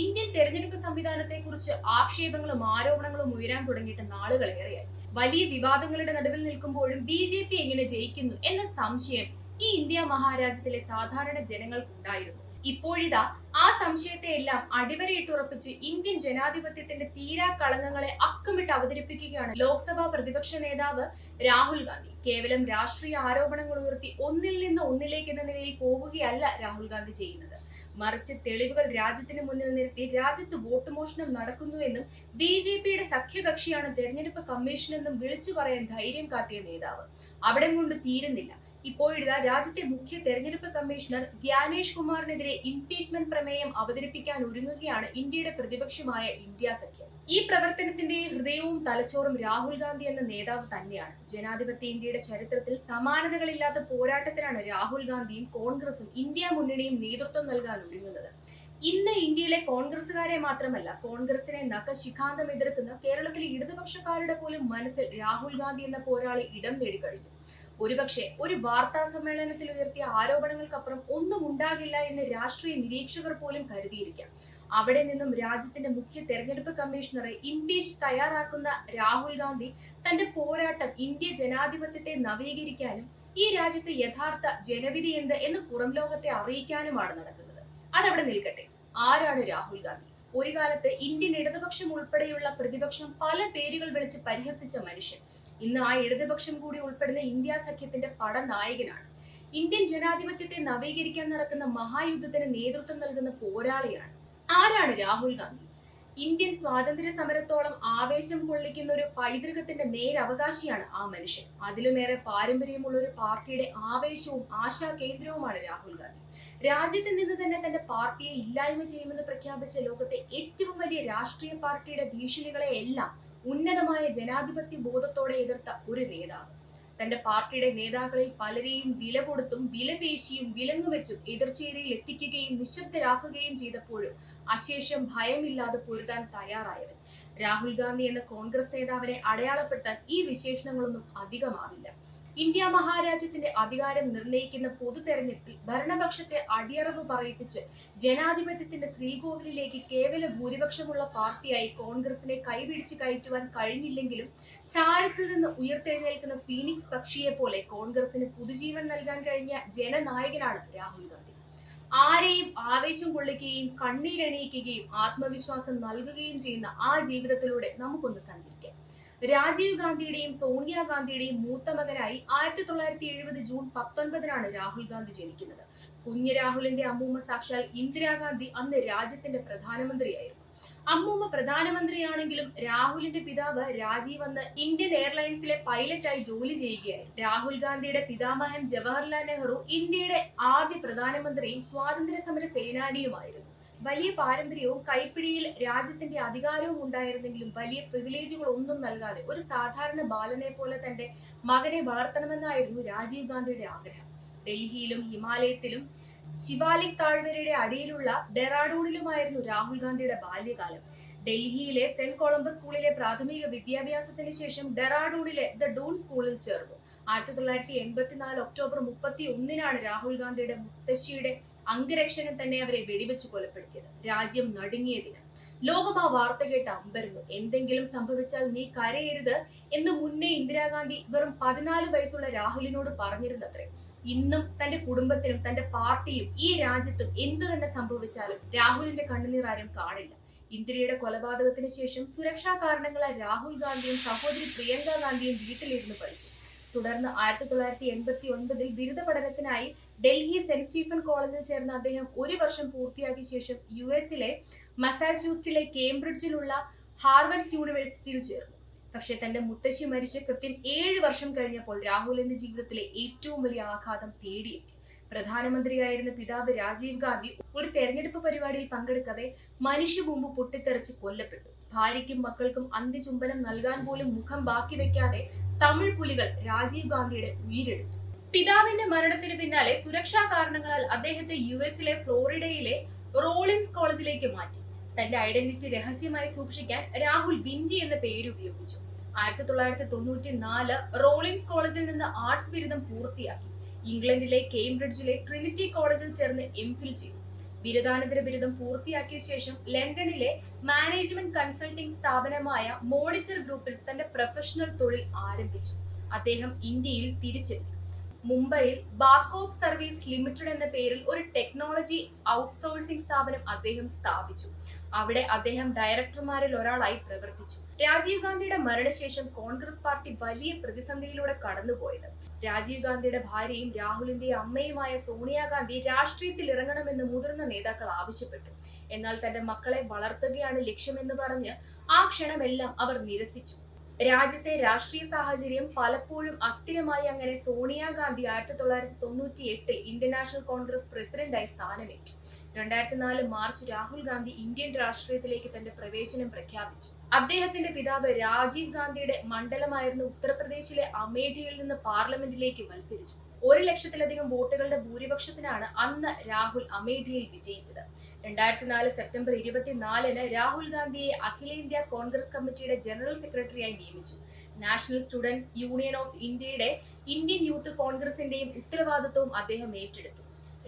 Indian തെരഞ്ഞെടുപ്പ് സംവിധാനത്തെ കുറിച്ച് ആക്ഷേപങ്ങളും ആരോപണങ്ങളും ഉയരാൻ തുടങ്ങിയിട്ട് നാളുകളേറെയായി. വലിയ വിവാദങ്ങളുടെ നടുവിൽ നിൽക്കുമ്പോഴും ബി ജെ പി എങ്ങനെ ജയിക്കുന്നു എന്ന സംശയം ഈ ഇന്ത്യ മഹാരാജ്യത്തിലെ സാധാരണ ജനങ്ങൾക്കുണ്ടായിരുന്നു. ഇപ്പോഴിതാ ആ സംശയത്തെ എല്ലാം അടിവരയിട്ടുറപ്പിച്ച് ഇന്ത്യൻ ജനാധിപത്യത്തിന്റെ തീരാ കളങ്കങ്ങളെ അക്കമിട്ട് അവതരിപ്പിക്കുകയാണ് ലോക്സഭാ പ്രതിപക്ഷ നേതാവ് രാഹുൽ ഗാന്ധി. കേവലം രാഷ്ട്രീയ ആരോപണങ്ങൾ ഉയർത്തി ഒന്നിൽ നിന്ന് ഒന്നിലേക്ക് എന്ന നിലയിൽ പോകുകയല്ല രാഹുൽ ഗാന്ധി ചെയ്യുന്നത്. മറിച്ച് തെളിവുകൾ രാജ്യത്തിന് മുന്നിൽ നിർത്തി രാജ്യത്ത് വോട്ട് മോഷണം നടക്കുന്നുവെന്നും ബി ജെ പിയുടെ സഖ്യകക്ഷിയാണ് തെരഞ്ഞെടുപ്പ് കമ്മീഷൻ എന്നും വിളിച്ചു പറയാൻ ധൈര്യം കാട്ടിയ നേതാവ്. അവിടെ കൊണ്ട് തീരുന്നില്ല. ഇപ്പോഴിതാ രാജ്യത്തെ മുഖ്യ തെരഞ്ഞെടുപ്പ് കമ്മീഷണർ ഗ്യാനേഷ് കുമാറിനെതിരെ ഇംപീച്ച്മെന്റ് പ്രമേയം അവതരിപ്പിക്കാൻ ഒരുങ്ങുകയാണ് ഇന്ത്യയുടെ പ്രതിപക്ഷമായ ഇന്ത്യ സഖ്യം. ഈ പ്രവർത്തനത്തിന്റെ ഹൃദയവും തലച്ചോറും രാഹുൽ ഗാന്ധി എന്ന നേതാവ് തന്നെയാണ്. ജനാധിപത്യ ഇന്ത്യയുടെ ചരിത്രത്തിൽ സമാനതകളില്ലാത്ത പോരാട്ടത്തിനാണ് രാഹുൽ ഗാന്ധിയും കോൺഗ്രസും ഇന്ത്യ മുന്നണിയും നേതൃത്വം നൽകാൻ ഒരുങ്ങുന്നത്. ഇന്ന് ഇന്ത്യയിലെ കോൺഗ്രസുകാരെ മാത്രമല്ല കോൺഗ്രസിനെ നഖശിഖാന്തം എതിർക്കുന്ന കേരളത്തിലെ ഇടതുപക്ഷക്കാരുടെ പോലും മനസ്സിൽ രാഹുൽ ഗാന്ധി എന്ന പോരാളി ഇടം നേടിക്കഴിഞ്ഞു ഒരുപക്ഷെ ഒരു വാർത്താ സമ്മേളനത്തിൽ ഉയർത്തിയ ആരോപണങ്ങൾക്കപ്പുറം ഒന്നും ഉണ്ടാകില്ല എന്ന് രാഷ്ട്രീയ നിരീക്ഷകർ പോലും കരുതിയിരിക്കാം. അവിടെ നിന്നും രാജ്യത്തിന്റെ മുഖ്യ തെരഞ്ഞെടുപ്പ് കമ്മീഷണറെ ഇംപീച്ച് തയ്യാറാക്കുന്ന രാഹുൽ ഗാന്ധി തന്റെ പോരാട്ടം ഇന്ത്യ ജനാധിപത്യത്തെ നവീകരിക്കാനും ഈ രാജ്യത്ത് യഥാർത്ഥ ജനവിധി എന്ത് എന്ന് പുറം ലോകത്തെ അറിയിക്കാനുമാണ് നടക്കുന്നത്. അതവിടെ നിൽക്കട്ടെ. ആരാണ് രാഹുൽ ഗാന്ധി? ഒരു കാലത്ത് ഇന്ത്യൻ ഇടതുപക്ഷം ഉൾപ്പെടെയുള്ള പ്രതിപക്ഷം പല പേരുകൾ വിളിച്ച് പരിഹസിച്ച മനുഷ്യൻ. ഇന്ന് ആ ഇടതുപക്ഷം കൂടി ഉൾപ്പെടുന്ന ഇന്ത്യ സഖ്യത്തിന്റെ പടനായകനാണ്. ഇന്ത്യൻ ജനാധിപത്യത്തെ നവീകരിക്കാൻ നടക്കുന്ന മഹായുദ്ധത്തിന് നേതൃത്വം നൽകുന്ന പോരാളിയാണ് ആരാണ് രാഹുൽ ഗാന്ധി? ഇന്ത്യൻ സ്വാതന്ത്ര്യ സമരത്തോളം ആവേശം കൊള്ളിക്കുന്ന ഒരു പൈതൃകത്തിന്റെ നേരവകാശിയാണ് ആ മനുഷ്യൻ. അതിലുമേറെ പാരമ്പര്യമുള്ള ഒരു പാർട്ടിയുടെ ആവേശവും ആശാ കേന്ദ്രവുമാണ് രാഹുൽ ഗാന്ധി. രാജ്യത്ത് നിന്ന് തന്നെ തന്റെ പാർട്ടിയെ ഇല്ലായ്മ ചെയ്യുമെന്ന് പ്രഖ്യാപിച്ച ലോകത്തെ ഏറ്റവും വലിയ രാഷ്ട്രീയ പാർട്ടിയുടെ ഭീഷണികളെ എല്ലാം ഉന്നതമായ ജനാധിപത്യ ബോധത്തോടെ എതിർത്ത ഒരു നേതാവ്. തന്റെ പാർട്ടിയുടെ നേതാക്കളിൽ പലരെയും വില കൊടുത്തും വിലപേശിയും വിലങ്ങുവെച്ചും എതിർചേരിയിൽ എത്തിക്കുകയും നിശബ്ദരാക്കുകയും ചെയ്തപ്പോഴും അശേഷം ഭയമില്ലാതെ പൊരുതാൻ തയ്യാറായവൻ. രാഹുൽ ഗാന്ധി എന്ന കോൺഗ്രസ് നേതാവിനെ അടയാളപ്പെടുത്താൻ ഈ വിശേഷണങ്ങളൊന്നും അധികമാവില്ല. ഇന്ത്യ മഹാരാജ്യത്തിന്റെ അധികാരം നിർണയിക്കുന്ന പൊതു തെരഞ്ഞെടുപ്പിൽ ഭരണപക്ഷത്തെ അടിയറവ് പറയിപ്പിച്ച് ജനാധിപത്യത്തിന്റെ ശ്രീകോവിലേക്ക് കേവല ഭൂരിപക്ഷമുള്ള പാർട്ടിയായി കോൺഗ്രസിനെ കൈപിടിച്ച് കയറ്റുവാൻ കഴിഞ്ഞില്ലെങ്കിലും ചാരത്തിൽ നിന്ന് ഉയർത്തെഴുന്നേൽക്കുന്ന ഫീനിക്സ് പക്ഷിയെ പോലെ കോൺഗ്രസിന് പുതുജീവൻ നൽകാൻ കഴിഞ്ഞ ജനനായകനാണ് രാഹുൽ ഗാന്ധി. ആരെയും ആവേശം കൊള്ളിക്കുകയും കണ്ണീരണിയിക്കുകയും ആത്മവിശ്വാസം നൽകുകയും ചെയ്യുന്ന ആ ജീവിതത്തിലൂടെ നമുക്കൊന്ന് സഞ്ചരിക്കാം. രാജീവ് ഗാന്ധിയുടെയും സോണിയാഗാന്ധിയുടെയും മൂത്ത മകനായി ആയിരത്തി തൊള്ളായിരത്തി എഴുപത് ജൂൺ പത്തൊൻപതിനാണ് രാഹുൽ ഗാന്ധി ജനിക്കുന്നത്. കുഞ്ഞ് രാഹുലിന്റെ അമ്മൂമ്മ സാക്ഷാൽ ഇന്ദിരാഗാന്ധി അന്ന് രാജ്യത്തിന്റെ പ്രധാനമന്ത്രിയായിരുന്നു. അമ്മൂമ്മ പ്രധാനമന്ത്രിയാണെങ്കിലും രാഹുലിന്റെ പിതാവ് രാജീവ് അന്ന് ഇന്ത്യൻ എയർലൈൻസിലെ പൈലറ്റായി ജോലി ചെയ്യുകയായിരുന്നു രാഹുൽ ഗാന്ധിയുടെ പിതാമഹൻ ജവഹർലാൽ നെഹ്റു ഇന്ത്യയുടെ ആദ്യ പ്രധാനമന്ത്രിയും സ്വാതന്ത്ര്യ സമര സേനാനിയുമായിരുന്നു. വലിയ പാരമ്പര്യവും കൈപ്പിടിയിൽ രാജ്യത്തിന്റെ അധികാരവും ഉണ്ടായിരുന്നെങ്കിലും വലിയ പ്രിവിലേജുകൾ ഒന്നും നൽകാതെ ഒരു സാധാരണ ബാലനെ പോലെ തന്റെ മകനെ വളർത്തണമെന്നായിരുന്നു രാജീവ് ഗാന്ധിയുടെ ആഗ്രഹം. ഡൽഹിയിലും ഹിമാലയത്തിലും ശിവാലിക് താഴ്വരയുടെ അടിയിലുള്ള ഡെറാഡൂണിലുമായിരുന്നു രാഹുൽ ഗാന്ധിയുടെ ബാല്യകാലം. ഡൽഹിയിലെ സെന്റ് കൊളംബസ് സ്കൂളിലെ പ്രാഥമിക വിദ്യാഭ്യാസത്തിന് ശേഷം ഡെറാഡൂണിലെ ദ ഡൂൺ സ്കൂളിൽ ചേർന്നു. ആയിരത്തി തൊള്ളായിരത്തി എൺപത്തിനാല് ഒക്ടോബർ മുപ്പത്തി ഒന്നിനാണ് രാഹുൽ ഗാന്ധിയുടെ മുത്തശ്ശിയുടെ അംഗരക്ഷനെ തന്നെ അവരെ വെടിവെച്ച് കൊലപ്പെടുത്തിയത്. രാജ്യം നടുങ്ങിയ ദിനം ലോകം ആ വാർത്ത കേട്ട് അമ്പരുന്നു. എന്തെങ്കിലും സംഭവിച്ചാൽ നീ കരയരുത് എന്ന് മുന്നേ ഇന്ദിരാഗാന്ധി വെറും പതിനാല് വയസ്സുള്ള രാഹുലിനോട് പറഞ്ഞിരുന്നത്രേ. ഇന്നും തന്റെ കുടുംബത്തിനും തന്റെ പാർട്ടിയും ഈ രാജ്യത്തും എന്തു തന്നെ സംഭവിച്ചാലും രാഹുലിന്റെ കണ്ണുനീർ ആരും കാണില്ല. ഇന്ദിരയുടെ കൊലപാതകത്തിന് ശേഷം സുരക്ഷാ കാരണങ്ങളാൽ രാഹുൽ ഗാന്ധിയും സഹോദരി പ്രിയങ്ക ഗാന്ധിയും വീട്ടിലിരുന്ന് പഠിച്ചു. തുടർന്ന് ആയിരത്തി തൊള്ളായിരത്തി എൺപത്തി ഒൻപതിൽ ബിരുദ പഠനത്തിനായി ഡൽഹി സെന്റ് സ്റ്റീഫൻ കോളേജിൽ ചേർന്ന അദ്ദേഹം ഒരു വർഷം പൂർത്തിയാക്കിയ ശേഷം യു എസിലെ മസാച്യൂസ്റ്റിലെ കേംബ്രിഡ്ജിലുള്ള ഹാർവർഡ്സ് യൂണിവേഴ്സിറ്റിയിൽ ചേർന്നു. പക്ഷേ തന്റെ മുത്തശ്ശി മരിച്ച് കൃത്യം ഏഴ് വർഷം കഴിഞ്ഞപ്പോൾ രാഹുലിന്റെ ജീവിതത്തിലെ ഏറ്റവും വലിയ ആഘാതം തേടിയെത്തി. പ്രധാനമന്ത്രിയായിരുന്ന പിതാവ് രാജീവ് ഗാന്ധി ഒരു തെരഞ്ഞെടുപ്പ് പരിപാടിയിൽ പങ്കെടുക്കവേ മനുഷ്യബോംബ് പൊട്ടിത്തെറിച്ച് കൊല്ലപ്പെട്ടു. ഭാര്യയ്ക്കും മക്കൾക്കും അന്ത്യചുംബനം നൽകാൻ പോലും മുഖം ബാക്കി വെക്കാതെ തമിഴ് പുലികൾ രാജീവ് ഗാന്ധിയുടെ ഉയിരെടുത്തു. പിതാവിന്റെ മരണത്തിന് പിന്നാലെ സുരക്ഷാ കാരണങ്ങളാൽ അദ്ദേഹത്തെ യു എസിലെ ഫ്ലോറിഡയിലെ റോളിൻസ് കോളേജിലേക്ക് മാറ്റി. തന്റെ ഐഡന്റിറ്റി രഹസ്യമായി സൂക്ഷിക്കാൻ രാഹുൽ ബിഞ്ചി എന്ന പേര് ഉപയോഗിച്ചു ആയിരത്തി തൊള്ളായിരത്തി തൊണ്ണൂറ്റി നാല് റോളിൻസ് കോളേജിൽ നിന്ന് ആർട്സ് ബിരുദം പൂർത്തിയാക്കി. ഇംഗ്ലണ്ടിലെ കേംബ്രിഡ്ജിലെ ട്രിനിറ്റി കോളേജിൽ ചേർന്ന് എം ഫിൽ ചെയ്തു. ബിരുദാനന്തര ബിരുദം പൂർത്തിയാക്കിയ ശേഷം ലണ്ടനിലെ മാനേജ്മെന്റ് കൺസൾട്ടിംഗ് സ്ഥാപനമായ മോണിറ്റർ ഗ്രൂപ്പിൽ തന്റെ പ്രൊഫഷണൽ തൊഴിൽ ആരംഭിച്ചു. അദ്ദേഹം ഇന്ത്യയിൽ തിരിച്ചെത്തി. മുംബൈയിൽ ബാക്കോപ്പ് സർവീസ് ലിമിറ്റഡ് എന്ന പേരിൽ ഒരു ടെക്നോളജി ഔട്ട്സോഴ്സിംഗ് സ്ഥാപനം അദ്ദേഹം സ്ഥാപിച്ചു. അവിടെ അദ്ദേഹം ഡയറക്ടർമാരിൽ ഒരാളായി പ്രവർത്തിച്ചു. രാജീവ് ഗാന്ധിയുടെ മരണശേഷം കോൺഗ്രസ് പാർട്ടി വലിയ പ്രതിസന്ധിയിലൂടെ കടന്നുപോയത്. രാജീവ് ഗാന്ധിയുടെ ഭാര്യയും രാഹുലിന്റെ അമ്മയുമായ സോണിയാഗാന്ധി രാഷ്ട്രീയത്തിൽ ഇറങ്ങണമെന്ന് മുതിർന്ന നേതാക്കൾ ആവശ്യപ്പെട്ടു. എന്നാൽ തന്റെ മക്കളെ വളർത്തുകയാണ് ലക്ഷ്യമെന്ന് പറഞ്ഞ് ആ ക്ഷണമെല്ലാം അവർ നിരസിച്ചു. രാജ്യത്തെ രാഷ്ട്രീയ സാഹചര്യം പലപ്പോഴും അസ്ഥിരമായി അങ്ങനെ സോണിയാഗാന്ധി ആയിരത്തി തൊള്ളായിരത്തി തൊണ്ണൂറ്റി എട്ടിൽ ഇന്ത്യൻ നാഷണൽ കോൺഗ്രസ് പ്രസിഡന്റായി സ്ഥാനമേറ്റു. രണ്ടായിരത്തി നാല് മാർച്ച് രാഹുൽ ഗാന്ധി ഇന്ത്യൻ രാഷ്ട്രീയത്തിലേക്ക് തന്റെ പ്രവേശനം പ്രഖ്യാപിച്ചു. അദ്ദേഹത്തിന്റെ പിതാവ് രാജീവ് ഗാന്ധിയുടെ മണ്ഡലമായിരുന്ന ഉത്തർപ്രദേശിലെ അമേഠിയിൽ നിന്ന് പാർലമെന്റിലേക്ക് മത്സരിച്ചു. ഒരു ലക്ഷത്തിലധികം വോട്ടുകളുടെ ഭൂരിപക്ഷത്തിനാണ് അന്ന് രാഹുൽ അമേഠിയിൽ വിജയിച്ചത്. രണ്ടായിരത്തി നാല് സെപ്റ്റംബർ ഇരുപത്തിനാലിന് രാഹുൽ ഗാന്ധിയെ അഖിലേന്ത്യാ കോൺഗ്രസ് കമ്മിറ്റിയുടെ ജനറൽ സെക്രട്ടറിയായി നിയമിച്ചു. നാഷണൽ സ്റ്റുഡന്റ് യൂണിയൻ ഓഫ് ഇന്ത്യയുടെ ഇന്ത്യൻ യൂത്ത് കോൺഗ്രസിന്റെയും ഉത്തരവാദിത്വവും അദ്ദേഹം ഏറ്റെടുത്തു.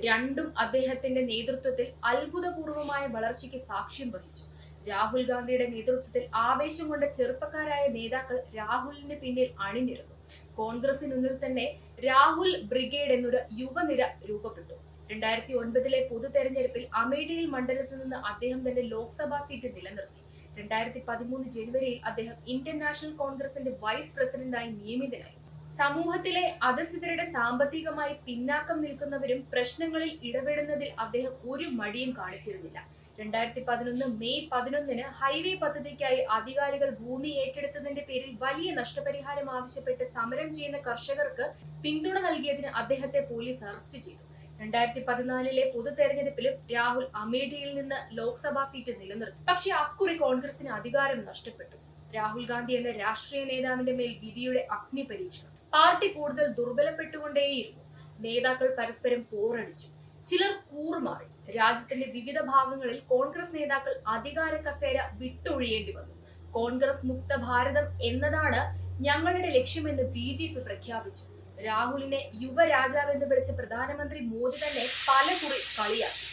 രണ്ടും അദ്ദേഹത്തിന്റെ നേതൃത്വത്തിൽ അത്ഭുതപൂർവമായ വളർച്ചയ്ക്ക് സാക്ഷ്യം വഹിച്ചു. രാഹുൽ ഗാന്ധിയുടെ നേതൃത്വത്തിൽ ആവേശം കൊണ്ട ചെറുപ്പക്കാരായ നേതാക്കൾ രാഹുലിന് പിന്നിൽ അണിനിരന്നു. കോൺഗ്രസിനുള്ളിൽ തന്നെ രാഹുൽ ബ്രിഗേഡ് എന്നൊരു യുവനിര രൂപപ്പെട്ടു. രണ്ടായിരത്തി ഒൻപതിലെ പൊതു തെരഞ്ഞെടുപ്പിൽ അമേഠിയിൽ മണ്ഡലത്തിൽ നിന്ന് അദ്ദേഹം തന്റെ ലോക്സഭാ സീറ്റ് നിലനിർത്തി. രണ്ടായിരത്തി പതിമൂന്ന് ജനുവരിയിൽ അദ്ദേഹം ഇന്ത്യൻ നാഷണൽ കോൺഗ്രസിന്റെ വൈസ് പ്രസിഡന്റായി നിയമിതനായി. സമൂഹത്തിലെ അധസ്ഥിതരുടെ സാമ്പത്തികമായി പിന്നാക്കം നിൽക്കുന്നവരും പ്രശ്നങ്ങളിൽ ഇടപെടുന്നതിൽ അദ്ദേഹം ഒരു മടിയും കാണിച്ചിരുന്നില്ല. രണ്ടായിരത്തി പതിനൊന്ന് മെയ് പതിനൊന്നിന് ഹൈവേ പദ്ധതിക്കായി അധികാരികൾ ഭൂമി ഏറ്റെടുത്തതിന്റെ പേരിൽ വലിയ നഷ്ടപരിഹാരം ആവശ്യപ്പെട്ട് സമരം ചെയ്യുന്ന കർഷകർക്ക് പിന്തുണ നൽകിയതിന് അദ്ദേഹത്തെ പോലീസ് അറസ്റ്റ് ചെയ്തു. രണ്ടായിരത്തി പതിനാലിലെ പൊതു തെരഞ്ഞെടുപ്പിലും രാഹുൽ അമേഠിയിൽ നിന്ന് ലോക്സഭാ സീറ്റ് നിലനിർത്തി. പക്ഷേ അക്കുറി കോൺഗ്രസിന് അധികാരം നഷ്ടപ്പെട്ടു. രാഹുൽ ഗാന്ധി എന്ന രാഷ്ട്രീയ നേതാവിന്റെ മേൽ വിധിയുടെ അഗ്നി പരീക്ഷണം പാർട്ടി കൂടുതൽ ദുർബലപ്പെട്ടുകൊണ്ടേയിരുന്നു. നേതാക്കൾ പരസ്പരം പോരടിച്ചു ചിലർ കൂറുമാറി രാജ്യത്തിന്റെ വിവിധ ഭാഗങ്ങളിൽ കോൺഗ്രസ് നേതാക്കൾ അധികാര കസേര വിട്ടൊഴിയേണ്ടി വന്നു. കോൺഗ്രസ് മുക്ത ഭാരതം എന്നതാണ് ഞങ്ങളുടെ ലക്ഷ്യമെന്ന് ബി ജെ പി പ്രഖ്യാപിച്ചു. രാഹുലിനെ യുവരാജാവെന്ന് വിളിച്ച പ്രധാനമന്ത്രി മോദി തന്നെ പല കുറി കളിയാക്കി.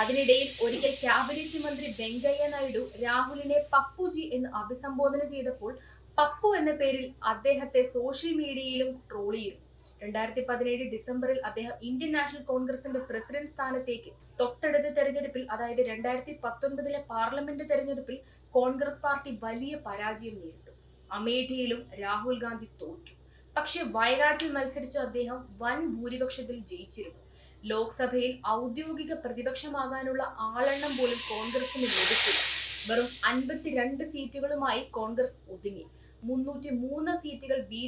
അതിനിടയിൽ ഒരിക്കൽ ക്യാബിനറ്റ് മന്ത്രി വെങ്കയ്യ നായിഡു രാഹുലിനെ പപ്പുജി എന്ന് അഭിസംബോധന ചെയ്തപ്പോൾ പപ്പു എന്ന പേരിൽ അദ്ദേഹത്തെ സോഷ്യൽ മീഡിയയിലും ചെയ്തു. രണ്ടായിരത്തി പതിനേഴ് ഡിസംബറിൽ അദ്ദേഹം ഇന്ത്യൻ നാഷണൽ കോൺഗ്രസിന്റെ പ്രസിഡന്റ് സ്ഥാനത്തേക്ക് തൊട്ടടുത്ത തെരഞ്ഞെടുപ്പിൽ അതായത് രണ്ടായിരത്തി പത്തൊൻപതിലെ പാർലമെന്റ് തെരഞ്ഞെടുപ്പിൽ കോൺഗ്രസ് പാർട്ടി വലിയ പരാജയം നേരിട്ടു. അമേഠിയിലും രാഹുൽ ഗാന്ധി തോറ്റു. പക്ഷേ വയനാട്ടിൽ മത്സരിച്ച അദ്ദേഹം വൻ ഭൂരിപക്ഷത്തിൽ ജയിച്ചിരുന്നു. ലോക്സഭയിൽ ഔദ്യോഗിക പ്രതിപക്ഷമാകാനുള്ള ആളെണ്ണം പോലും കോൺഗ്രസിന് ലഭിച്ചില്ല. വെറും അൻപത്തിരണ്ട് സീറ്റുകളുമായി കോൺഗ്രസ് ഒതുങ്ങി. മുന്നൂറ്റി മൂന്ന് സീറ്റുകൾ ബി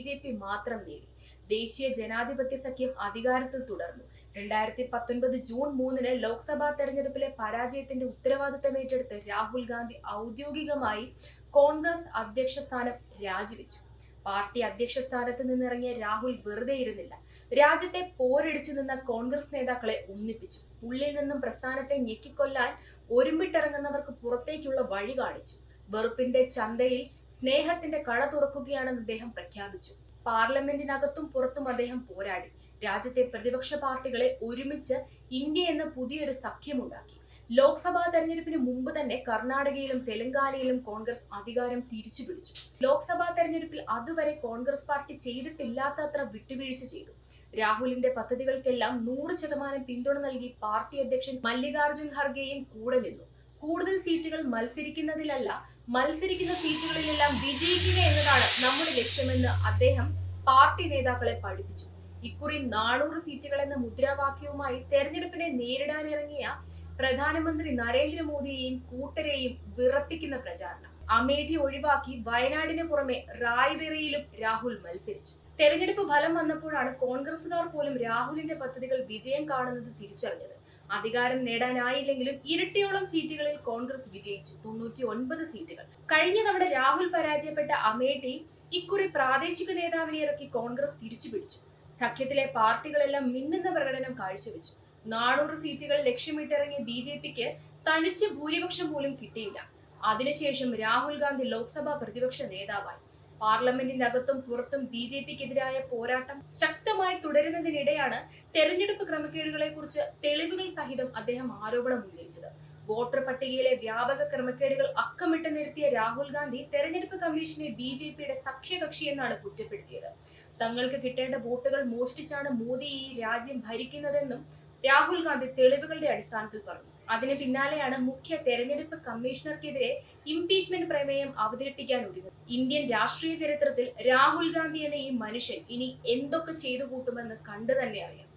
മാത്രം നേടി. ദേശീയ ജനാധിപത്യ സഖ്യം അധികാരത്തിൽ തുടർന്നു. രണ്ടായിരത്തി പത്തൊൻപത് ജൂൺ മൂന്നിന് ലോക്സഭാ തെരഞ്ഞെടുപ്പിലെ പരാജയത്തിന്റെ ഉത്തരവാദിത്തം ഏറ്റെടുത്ത് രാഹുൽ ഗാന്ധി ഔദ്യോഗികമായി കോൺഗ്രസ് അധ്യക്ഷ സ്ഥാനം രാജിവെച്ചു. പാർട്ടി അധ്യക്ഷ സ്ഥാനത്ത് നിന്നിറങ്ങിയ രാഹുൽ വെറുതെ ഇരുന്നില്ല. രാജ്യത്തെ പോരടിച്ചു നിന്ന കോൺഗ്രസ് നേതാക്കളെ ഒന്നിപ്പിച്ചു. ഉള്ളിൽ നിന്നും പ്രസ്ഥാനത്തെ ഞെക്കിക്കൊല്ലാൻ ഒരുമ്പിട്ടിറങ്ങുന്നവർക്ക് പുറത്തേക്കുള്ള വഴി കാണിച്ചു. വെറുപ്പിന്റെ ചന്തയിൽ സ്നേഹത്തിന്റെ കട തുറക്കുകയാണെന്ന് അദ്ദേഹം പ്രഖ്യാപിച്ചു. പാർലമെന്റിനകത്തും പുറത്തും അദ്ദേഹം പോരാടി. രാജ്യത്തെ പ്രതിപക്ഷ പാർട്ടികളെ ഒരുമിച്ച് ഇന്ത്യ എന്ന പുതിയൊരു സഖ്യമുണ്ടാക്കി. ലോക്സഭാ തെരഞ്ഞെടുപ്പിന് മുമ്പ് തന്നെ കർണാടകയിലും തെലങ്കാനയിലും കോൺഗ്രസ് അധികാരം തിരിച്ചു പിടിച്ചു. ലോക്സഭാ തെരഞ്ഞെടുപ്പിൽ അതുവരെ കോൺഗ്രസ് പാർട്ടി ചെയ്തിട്ടില്ലാത്തത്ര വിട്ടുവീഴ്ച ചെയ്തു. രാഹുലിന്റെ പദ്ധതികൾക്കെല്ലാം നൂറ് ശതമാനം പിന്തുണ നൽകി പാർട്ടി അധ്യക്ഷൻ മല്ലികാർജുൻ ഖർഗെയും കൂടെ നിന്നു. കൂടുതൽ സീറ്റുകൾ മത്സരിക്കുന്നതിലല്ല മത്സരിക്കുന്ന സീറ്റുകളിലെല്ലാം വിജയിക്കുക എന്നതാണ് നമ്മുടെ ലക്ഷ്യമെന്ന് അദ്ദേഹം പാർട്ടി നേതാക്കളെ പഠിപ്പിച്ചു. ഇക്കുറി നാനൂറ് സീറ്റുകൾ എന്ന മുദ്രാവാക്യവുമായി തെരഞ്ഞെടുപ്പിനെ നേരിടാനിറങ്ങിയ പ്രധാനമന്ത്രി നരേന്ദ്രമോദിയെയും കൂട്ടരെയും വിറപ്പിക്കുന്ന പ്രചാരണം. അമേഠി ഒഴിവാക്കി വയനാടിന് പുറമെ റായ്ബെറിയിലും രാഹുൽ മത്സരിച്ചു. തെരഞ്ഞെടുപ്പ് ഫലം വന്നപ്പോഴാണ് കോൺഗ്രസുകാർ പോലും രാഹുലിന്റെ പദ്ധതികൾ വിജയം കാണുന്നത് തിരിച്ചറിഞ്ഞത്. അധികാരം നേടാനായില്ലെങ്കിലും ഇരട്ടിയോളം സീറ്റുകളിൽ കോൺഗ്രസ് വിജയിച്ചു. തൊണ്ണൂറ്റി ഒൻപത് സീറ്റുകൾ. കഴിഞ്ഞ തവണ രാഹുൽ പരാജയപ്പെട്ട അമേഠി ഇക്കുറി പ്രാദേശിക നേതാവിനെ ഇറക്കി കോൺഗ്രസ് തിരിച്ചുപിടിച്ചു. സഖ്യത്തിലെ പാർട്ടികളെല്ലാം മിന്നുന്ന പ്രകടനം കാഴ്ചവെച്ചു. നാനൂറ് സീറ്റുകൾ ലക്ഷ്യമിട്ടിറങ്ങിയ ബി ജെ പിക്ക് തനിച്ച് ഭൂരിപക്ഷം പോലും കിട്ടിയില്ല. അതിനുശേഷം രാഹുൽ ഗാന്ധി ലോക്സഭാ പ്രതിപക്ഷ നേതാവായി. പാർലമെന്റിന്റെ അകത്തും പുറത്തും ബി ജെ പിക്കെതിരായ പോരാട്ടം ശക്തമായി തുടരുന്നതിനിടെയാണ് തെരഞ്ഞെടുപ്പ് ക്രമക്കേടുകളെ കുറിച്ച് തെളിവുകൾ സഹിതം അദ്ദേഹം ആരോപണം ഉന്നയിച്ചത്. വോട്ടർ പട്ടികയിലെ വ്യാപക ക്രമക്കേടുകൾ അക്കമിട്ട് നിർത്തിയ രാഹുൽ ഗാന്ധി തെരഞ്ഞെടുപ്പ് കമ്മീഷനെ ബി ജെ പിയുടെ സഖ്യകക്ഷി എന്നാണ് കുറ്റപ്പെടുത്തിയത്. തങ്ങൾക്ക് കിട്ടേണ്ട വോട്ടുകൾ മോഷ്ടിച്ചാണ് മോദി ഈ രാജ്യം ഭരിക്കുന്നതെന്നും രാഹുൽ ഗാന്ധി തെളിവുകളുടെ അടിസ്ഥാനത്തിൽ പറഞ്ഞു. അതിന് പിന്നാലെയാണ് മുഖ്യ തെരഞ്ഞെടുപ്പ് കമ്മീഷണർക്കെതിരെ ഇംപീച്ച്മെന്റ് പ്രമേയം അവതരിപ്പിക്കാൻ ഒരുങ്ങുന്നത്. ഇന്ത്യൻ രാഷ്ട്രീയ ചരിത്രത്തിൽ രാഹുൽ ഗാന്ധി എന്ന ഈ മനുഷ്യൻ ഇനി എന്തൊക്കെ ചെയ്തു കൂട്ടുമെന്ന് കണ്ടു തന്നെ അറിയാം.